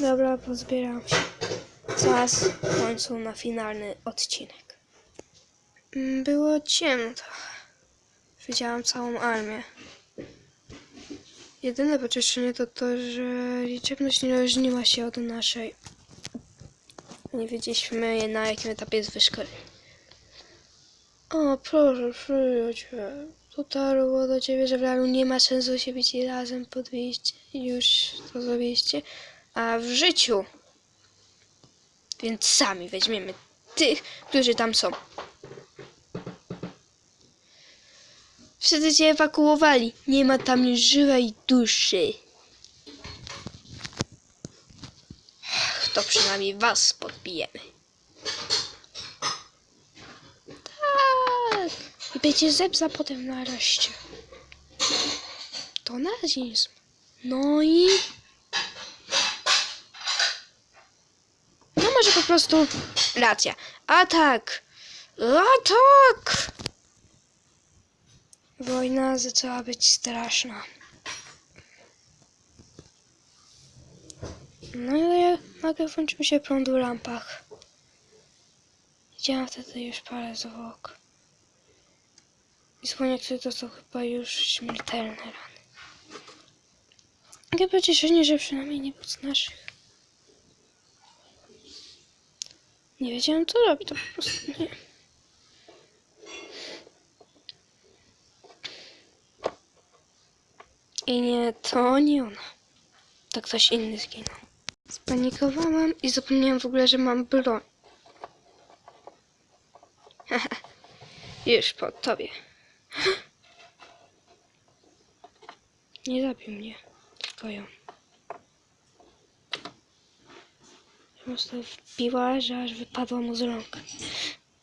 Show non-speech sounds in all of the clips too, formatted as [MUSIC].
Dobra, pozbieram się. Czas w końcu na finalny odcinek. Mm, Było ciemno. Widziałam całą armię. Jedyne pocieszenie to to, że liczebność nie różniła się od naszej. Nie wiedzieliśmy na jakim etapie jest wyszkolenie. O, proszę, przyjaciel. Dotarło do ciebie, że w realu nie ma sensu się bić razem podwieźć. Już to zrobiliście. A w życiu. Więc sami weźmiemy tych, którzy tam są. Wszyscy się ewakuowali. Nie ma tam żywej duszy. To przynajmniej was podbijemy. Tak. I będzie zepsa potem nareszcie. To nazizm. No i... No może po prostu racja. Atak! Atak! Wojna zaczęła być straszna. No i nagle włączył się prąd w lampach. Widziałam wtedy już parę zwłok. I słoniak, który dostał chyba już śmiertelne rany. Jakie pocieszenie, że przynajmniej nie był z naszych. Nie wiedziałem co robić, to po prostu nie. I nie, to nie ona. To ktoś inny zginął. Spanikowałam i zapomniałam w ogóle, że mam broń. [LAUGHS] Już po tobie. [GASPS] Nie zabił mnie, tylko ją. Prostu wbiła, że aż wypadła mu z rąk.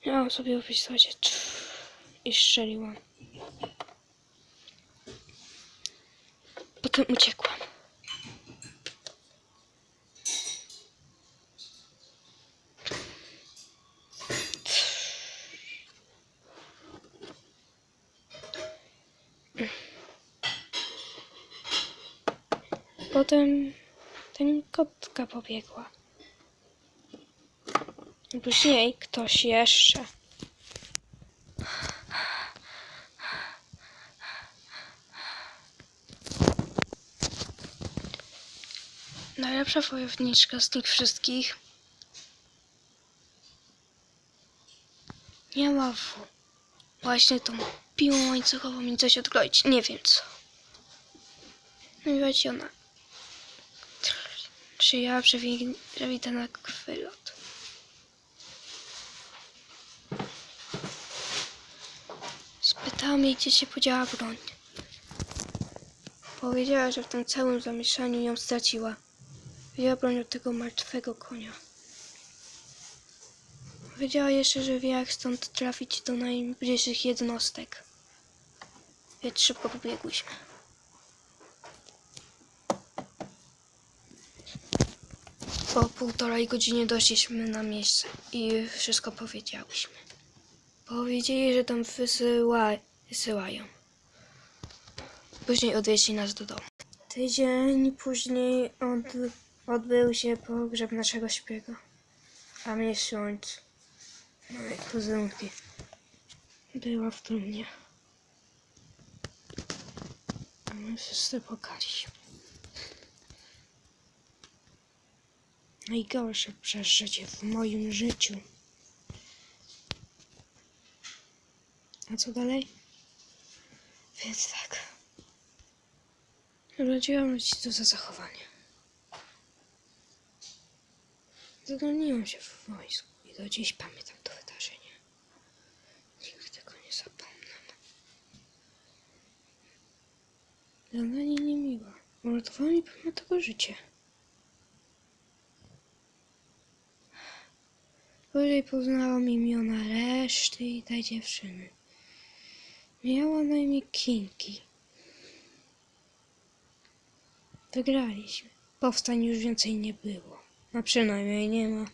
Miałam sobie w pistocie i strzeliłam. Potem uciekłam. Potem ten kotka pobiegła. Później ktoś jeszcze. Najlepsza wojowniczka z tych wszystkich miała w właśnie tą piłą łańcuchową mi coś odkroić. Nie wiem co. No i właśnie ona przyjęła przewi- przewidana kwylot. Spytałam jej, gdzie się podziała broń. Powiedziała, że w tym całym zamieszaniu ją straciła. Wzięła broń od tego martwego konia. Powiedziała jeszcze, że wie jak stąd trafić do najbliższych jednostek. Więc szybko pobiegłyśmy. Po półtorej godzinie doszliśmy na miejsce i wszystko powiedziałyśmy. Powiedzieli, że tam wysyła, wysyłają. Później odwieźli nas do domu. Tydzień później od, odbył się pogrzeb naszego szpiega. A miesiąc mojej kuzynki była w trumnie. A my wszyscy płakaliśmy. Najgorsze przeżycie w moim życiu. A co dalej? Więc tak. Radziłam rodziców za zachowanie. Zatrudniłam się w wojsku i do dziś pamiętam to wydarzenie. Nigdy tego nie zapomnę. Zadanie niemiła. Uratowała mi pomimo tego życie. Później poznałam imiona reszty i tej dziewczyny. Miała na imię Kinki. Wygraliśmy. Powstań już więcej nie było. A przynajmniej nie ma.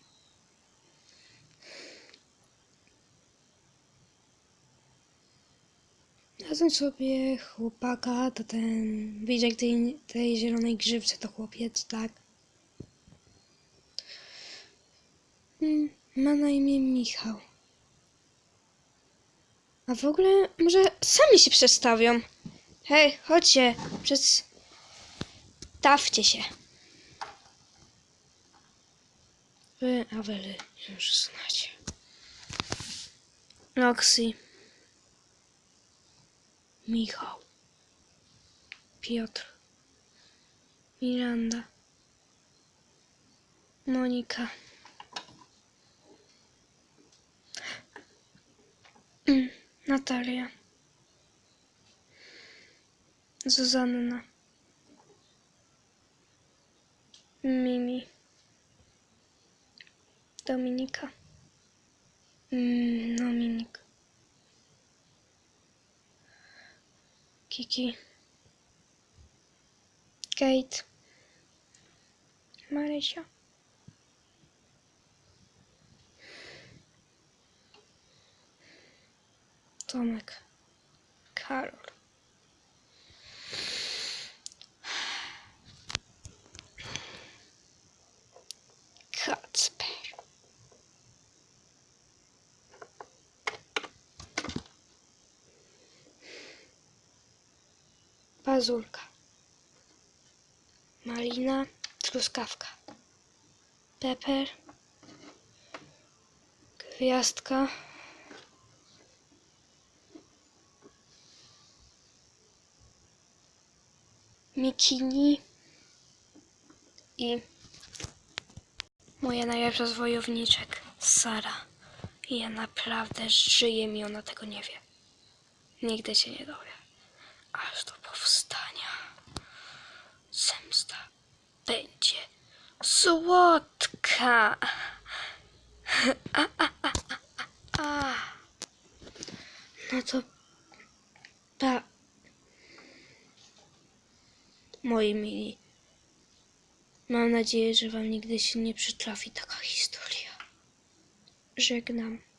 Razem sobie chłopaka, to ten widział tej, tej zielonej grzywce, to chłopiec, tak? Hmm, ma na imię Michał. A w ogóle może sami się przestawią. Hej, chodźcie, przedstawcie się. Wy, a już znacie. Roxy. Michał. Piotr. Miranda. Monika. Mm, Natalia. Zuzanna. Mimi. Dominika. Mm, Dominik. Kiki. Kate. Marysia. Tomek. Karol. Kacper. Pazulka. Malina, truskawka. Peper. Gwiazdka. Mikini i moja najlepsza z wojowniczek, Sara. I ja naprawdę żyję mi, ona tego nie wie. Nigdy się nie dowie. Aż do powstania. Zemsta będzie słodka. [LAUGHS] A, a, a, a, a. No to Moi mili. Mam nadzieję, że wam nigdy się nie przytrafi taka historia. Żegnam.